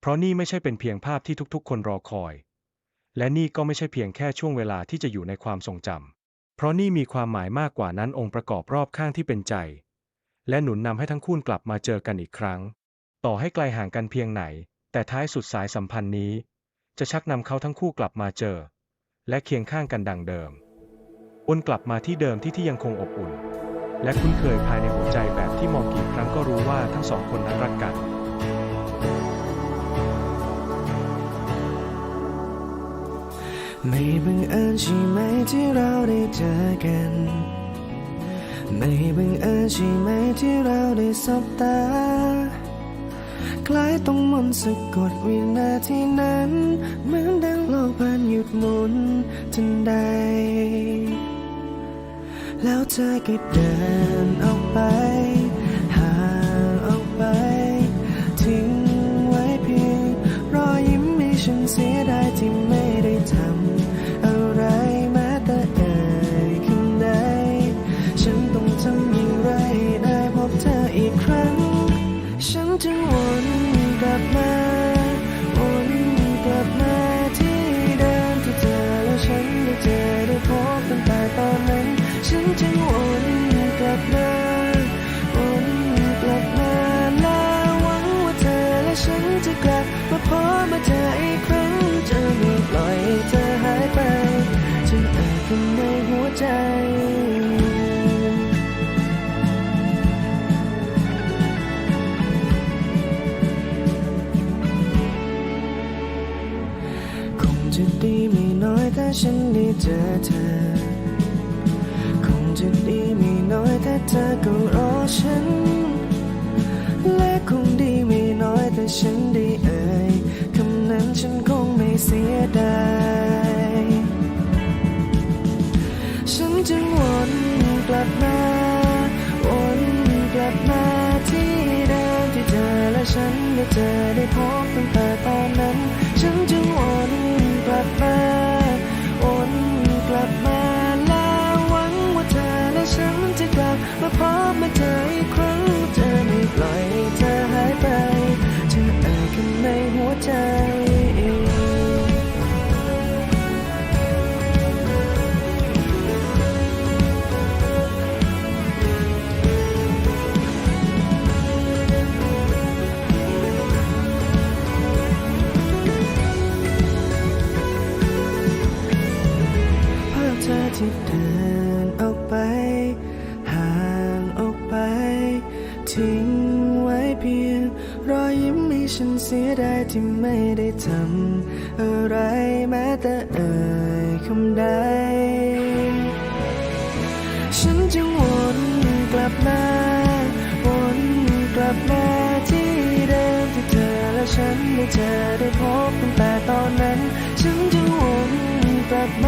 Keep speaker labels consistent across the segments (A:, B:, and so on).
A: เพราะนี่ไม่ใช่เป็นเพียงภาพที่ทุกๆ คนรอคอย และนี่ก็ไม่ใช่เพียงแค่ช่วงเวลาที่จะอยู่ในความทรงจำ เพราะนี่มีความหมายมากกว่านั้นองค์ประกอบรอบข้างที่เป็นใจ และหนุนนำให้ทั้งคู่กลับมาเจอกันอีกครั้ง ต่อให้ไกลห่างกันเพียงไหน แต่ท้ายสุดสายสัมพันธ์นี้ จะชักนำเขาทั้งคู่กลับมาเจอ และเคียงข้างกันดังเดิมวนกลับมาที่เดิมที่ที่ยังคงอบอุ่น และคุ้นเคยภายในหัวใจแบบที่มองกี่ครั้งก็รู้ว่าทั้งสองคนนั้นรักกัน
B: ไม่บังเอิญใช่ไหมที่เราได้เจอกัน ไม่บังเอิญใช่ไหมที่เราได้สบตา คล้ายต้องมนต์สะกดวินาทีนั้น เหมือนดังโลกพันหยุดหมุนทันใด แล้วเธอก็เดินออกไป จะดีไม่น้อยถ้าฉันได้เจอเธอ คงจะดีไม่น้อยถ้าเธอก็รอฉัน และคงดีไม่น้อยถ้าฉันได้เอ่ยคำนั้นฉันคงไม่เสียดายฉันจึงวนกลับมา วนกลับมาที่เดิมที่เธอและฉันได้เจอได้พบตั้งแต่ ที่เดินออกไป ห่างออกไป ทิ้งไว้เพียง รอยยิ้มให้ฉันเสียดายที่ไม่ได้ทำอะไรแม้แต่เอ่ยคำใด ฉันจึงวนกลับมาวนกลับมาที่เดิมที่เธอและฉันได้เจอได้พบตั้งแต่ตอนนั้น ฉันจึงวนกลับมา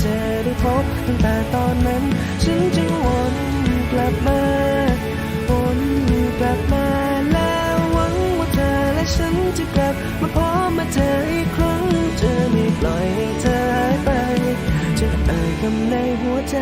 B: เจอได้พบตั้งแต่ตอนนั้น ฉันจึงวนกลับมาวนกลับมาแล้วหวังว่าเธอและฉันจะกลับมาพอมาเจออีกครั้งจะไม่ปล่อยให้เธอหายไป จะเอ่ยคำในหัวใจ